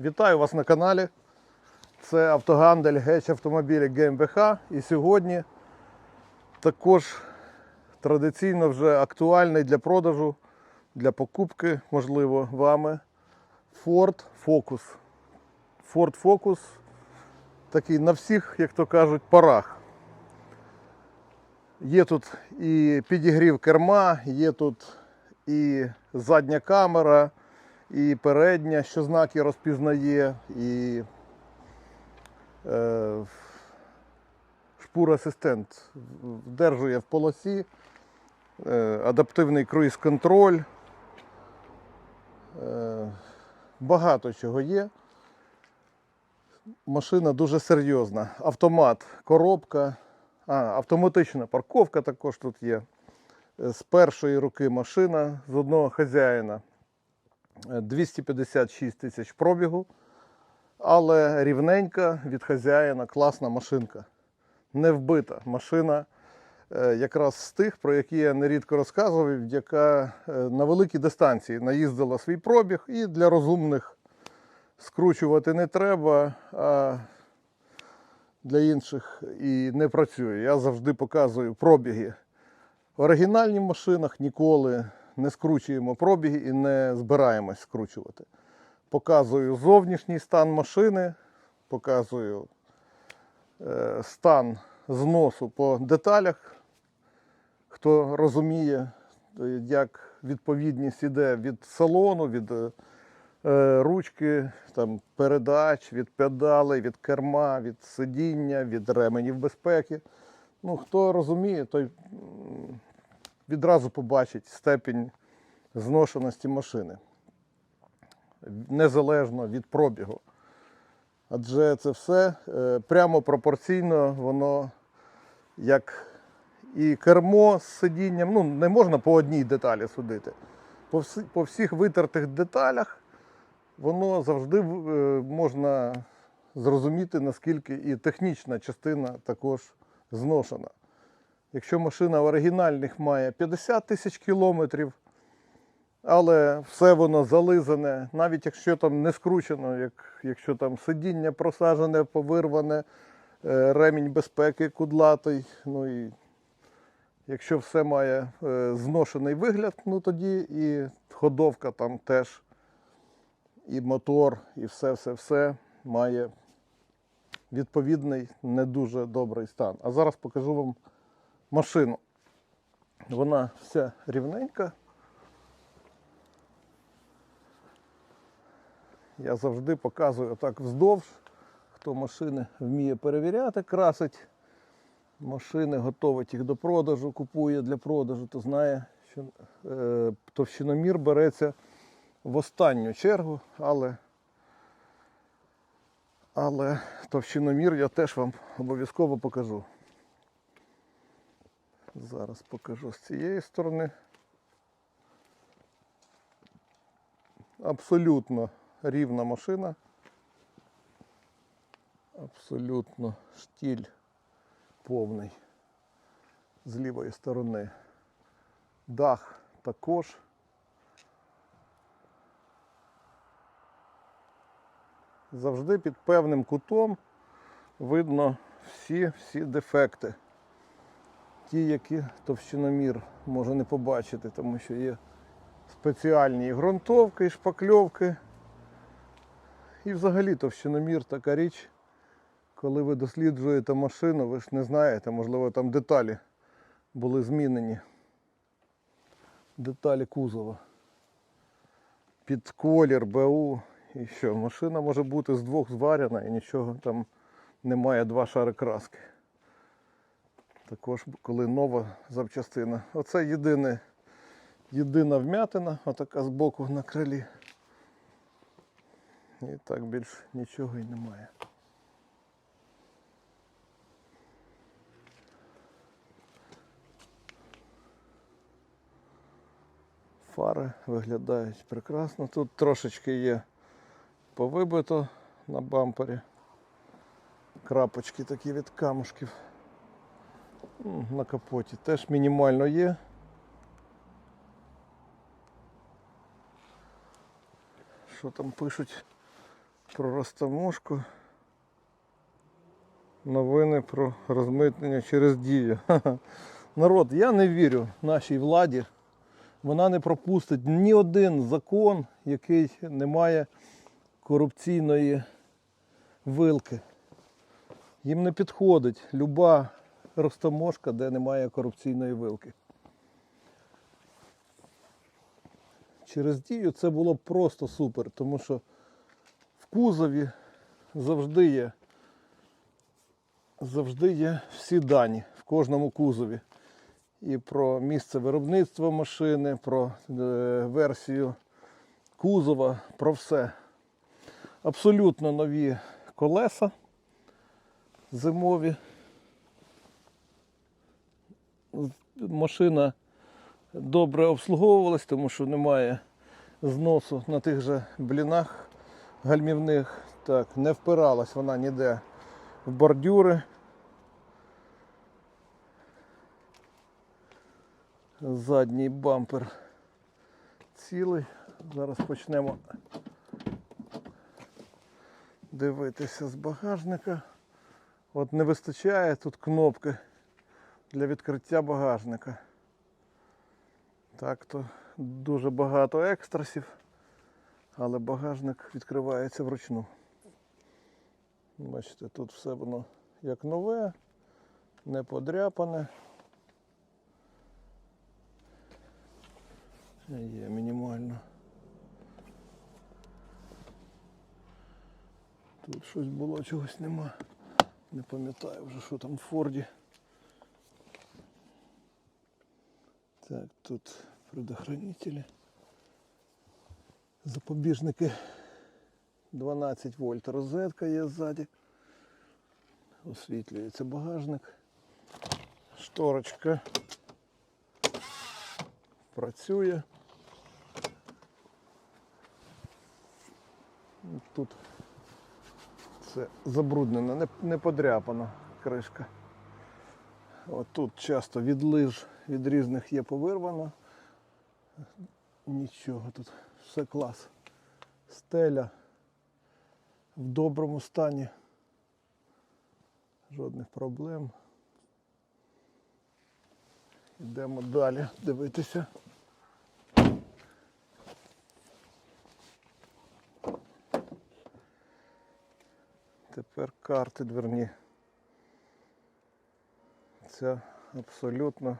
Вітаю вас на каналі. Це автогандель Геч автомобілі ГМБХ. І сьогодні також традиційно вже актуальний для продажу, для покупки, можливо, вами Ford Focus. Ford Focus такий на всіх, як то кажуть, парах. Є тут і підігрів керма, є тут і задня камера, і передня, що знаки розпізнає, і е, шпур-асистент вдержує в полосі, е, адаптивний круїз-контроль. Е, багато чого є. Машина дуже серйозна. Автомат, коробка, а, автоматична парковка також тут є. З першої руки машина з одного хазяїна. Е, 256 тисяч пробігу, але рівненька від хазяїна, класна машинка. Не вбита машина е, якраз з тих, про які я нерідко розказував, яка е, на великій дистанції наїздила свій пробіг і для розумних скручувати не треба, а для інших і не працює. Я завжди показую пробіги. В оригінальних машинах ніколи не скручуємо пробіги і не збираємось скручувати. Показую зовнішній стан машини, показую е, стан зносу по деталях. Хто розуміє, е, як відповідність іде від салону, від е, ручки, там, передач, від педалей, від керма, від сидіння, від ременів безпеки. Ну, хто розуміє, той відразу побачить степінь зношеності машини. Незалежно від пробігу. Адже це все е, прямо пропорційно, воно як і кермо з сидінням, ну не можна по одній деталі судити. По, всі, по всіх витертих деталях воно завжди е, можна зрозуміти, наскільки і технічна частина також зношена. Якщо машина в оригінальних має 50 тисяч кілометрів, але все воно зализане, навіть якщо там не скручено, як, якщо там сидіння просажене, повирване, е, ремінь безпеки кудлатий, ну і якщо все має е, зношений вигляд, ну тоді і ходовка там теж, і мотор, і все-все-все має відповідний не дуже добрий стан. А зараз покажу вам машину. Вона вся рівненька. Я завжди показую так вздовж. Хто машини вміє перевіряти, красить. Машини готовить їх до продажу, купує для продажу, то знає, що е, товщиномір береться в останню чергу, але, але товщиномір я теж вам обов'язково покажу. Зараз покажу з цієї сторони. Абсолютно рівна машина. Абсолютно штіль повний з лівої сторони. Дах також. Завжди під певним кутом видно всі, всі дефекти. Ті, які товщиномір може не побачити, тому що є спеціальні і ґрунтовки, і шпакльовки. І взагалі товщиномір така річ, коли ви досліджуєте машину, ви ж не знаєте, можливо, там деталі були змінені. Деталі кузова. Під колір, БУ. І що, машина може бути з двох зварена і нічого там немає два шари краски. Також коли нова запчастина. Оце єдине, єдина вмятина, отака збоку на крилі. І так більш нічого і немає. Фари виглядають прекрасно. Тут трошечки є повибито на бампері. Крапочки такі від камушків. На капоті теж мінімально є. Що там пишуть? Про розтаможку. Новини про розмитнення через дію. Народ, я не вірю нашій владі. Вона не пропустить ні один закон, який не має корупційної вилки. Їм не підходить люба розтаможка, де немає корупційної вилки. Через дію це було просто супер, тому що в кузові завжди є, завжди є всі дані в кожному кузові. І про місце виробництва машини, про е, версію кузова, про все. Абсолютно нові колеса зимові. Машина добре обслуговувалась, тому що немає зносу на тих же блінах гальмівних. Так, не впиралась вона ніде в бордюри. Задній бампер цілий. Зараз почнемо дивитися з багажника. От не вистачає тут кнопки для відкриття багажника. Так то дуже багато екстрасів, але багажник відкривається вручну. Бачите, тут все воно як нове, не подряпане. Є мінімально. Тут щось було, чогось нема. Не пам'ятаю вже, що там в Форді. Так, тут предохранителі. Запобіжники 12 вольт розетка є ззаді. Освітлюється багажник. Шторочка працює. Тут це забруднена, не, подряпана кришка. От тут часто від лиж, від різних є повирвано. Нічого тут, все клас. Стеля в доброму стані. Жодних проблем. Йдемо далі дивитися. Тепер карти дверні. Ця абсолютно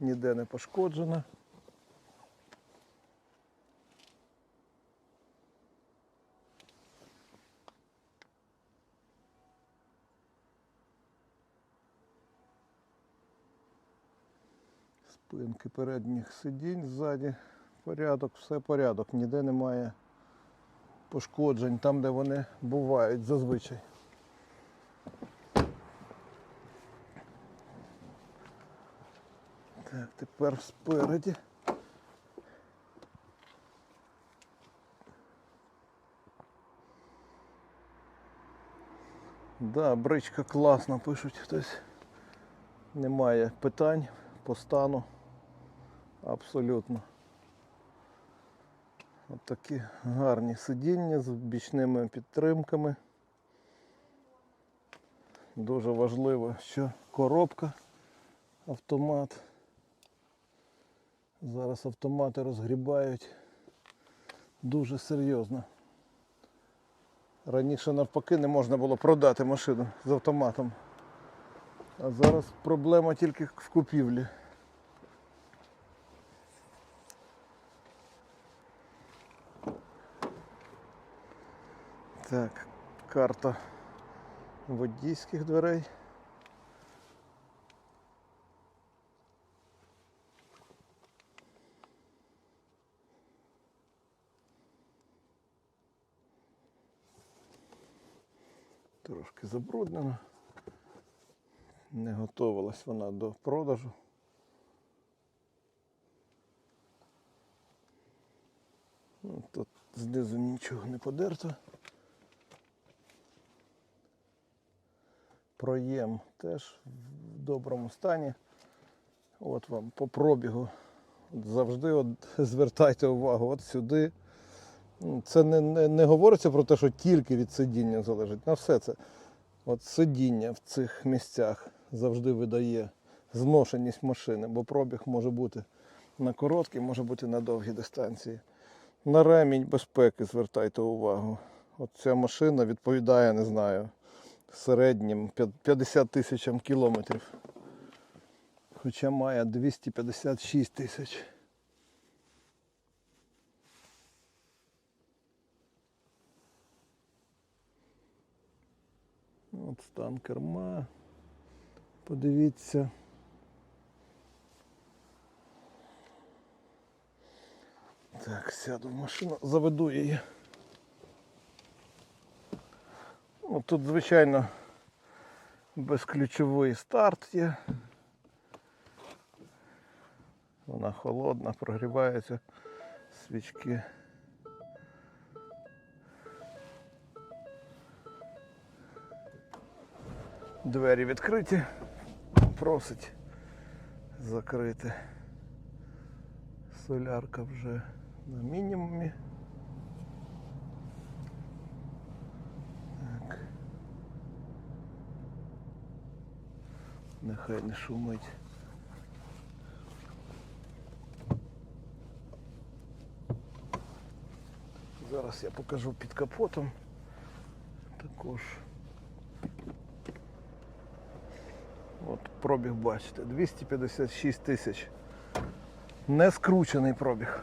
ніде не пошкоджена. Спинки передніх сидінь ззаді. Порядок, все порядок, ніде немає пошкоджень там, де вони бувають зазвичай. Так, тепер спереді. Да, бричка класна, пишуть хтось. Немає питань по стану. Абсолютно. От такі гарні сидіння з бічними підтримками. Дуже важливо, що коробка, автомат. Зараз автомати розгрібають дуже серйозно. Раніше навпаки не можна було продати машину з автоматом. А зараз проблема тільки в купівлі. Так, карта водійських дверей. Трошки забруднена. Не готувалась вона до продажу. Ну, Тут знизу нічого не подерто. Проєм теж в доброму стані. От вам по пробігу. От завжди от звертайте увагу от сюди. Це не, не, не говориться про те, що тільки від сидіння залежить. На все це. От сидіння в цих місцях завжди видає зношеність машини, бо пробіг може бути на короткій, може бути на довгій дистанції. На ремінь безпеки звертайте увагу. От ця машина відповідає, не знаю, середнім 50 тисячам кілометрів. Хоча має 256 тисяч. От стан керма. Подивіться. Так, сяду в машину, заведу її. Ну, тут, звичайно, безключовий старт є. Вона холодна, прогрівається, свічки. Двері відкриті, просить закрити. Солярка вже на мінімумі. Так. Нехай не шумить. Зараз я покажу під капотом. Також. От пробіг бачите, 256 тисяч. Не скручений пробіг.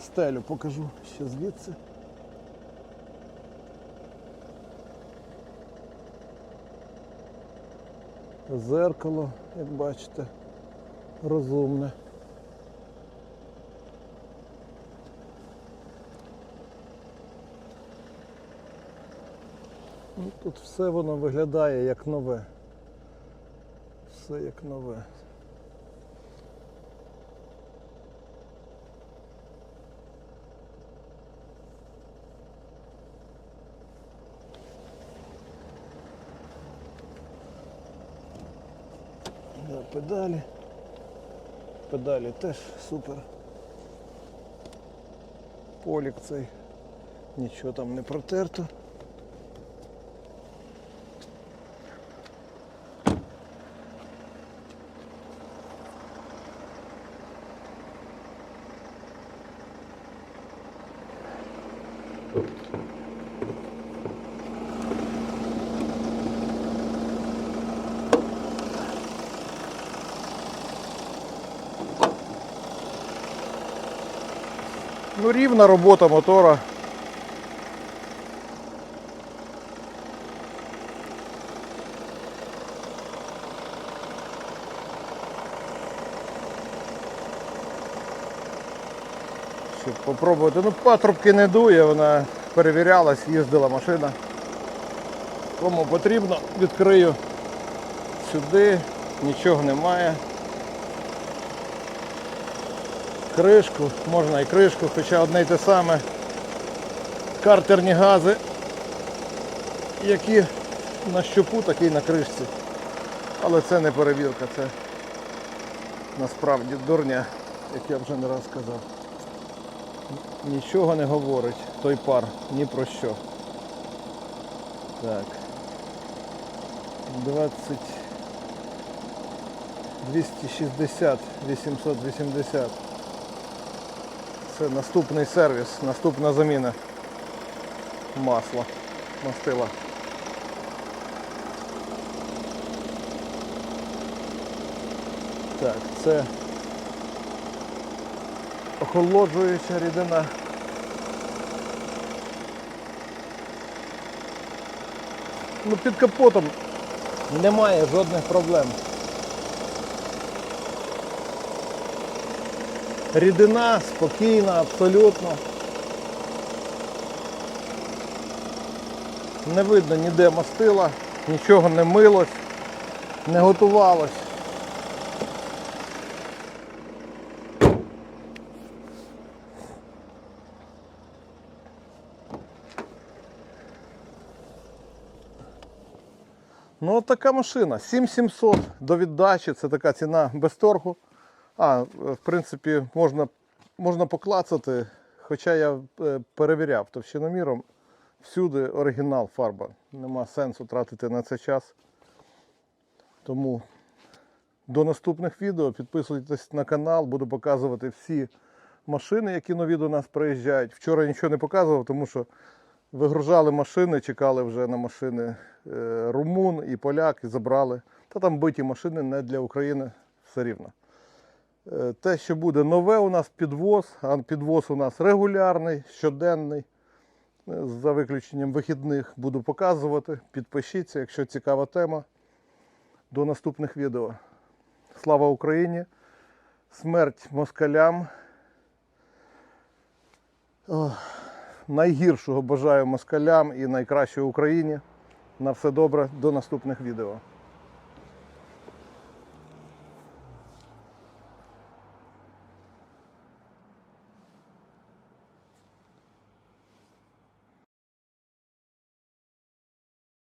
Стелю покажу ще звідси. Зеркало, як бачите, розумне. Ну, тут все воно виглядає як нове. Все як нове. Да, педалі. Педалі теж супер. Полік цей. Нічого там не протерто. Рівна робота мотора. Щоб попробувати. Ну, патрубки не дує, вона перевірялась, їздила машина. Кому потрібно, відкрию сюди, нічого немає. Кришку, можна і кришку, хоча одне й те саме. Картерні гази, які на щопу, такі й на кришці. Але це не перевірка, це насправді дурня, як я вже не раз сказав. Нічого не говорить той пар ні про що. Так. 20 260 880 це наступний сервіс, наступна заміна масла, мастила. Так, це охолоджуюча рідина. Ну, під капотом немає жодних проблем. Рідина спокійна, абсолютно. Не видно ніде мастила, нічого не милось, не готувалось. Ну, от така машина. 7700 до віддачі, це така ціна без торгу. А, в принципі, можна, можна поклацати, Хоча я е, перевіряв товщиноміром, всюди оригінал фарба. Нема сенсу тратити на це час. Тому до наступних відео підписуйтесь на канал, буду показувати всі машини, які нові до нас приїжджають. Вчора нічого не показував, тому що вигружали машини, чекали вже на машини е, румун і поляк, і забрали. Та там биті машини не для України все рівно. Е, Те, що буде нове, у нас підвоз, а підвоз у нас регулярний, щоденний, е, за виключенням вихідних буду показувати. Підпишіться, якщо цікава тема. До наступних відео. Слава Україні! Смерть москалям. Найгіршого бажаю москалям і найкращого Україні. На все добре, до наступних відео.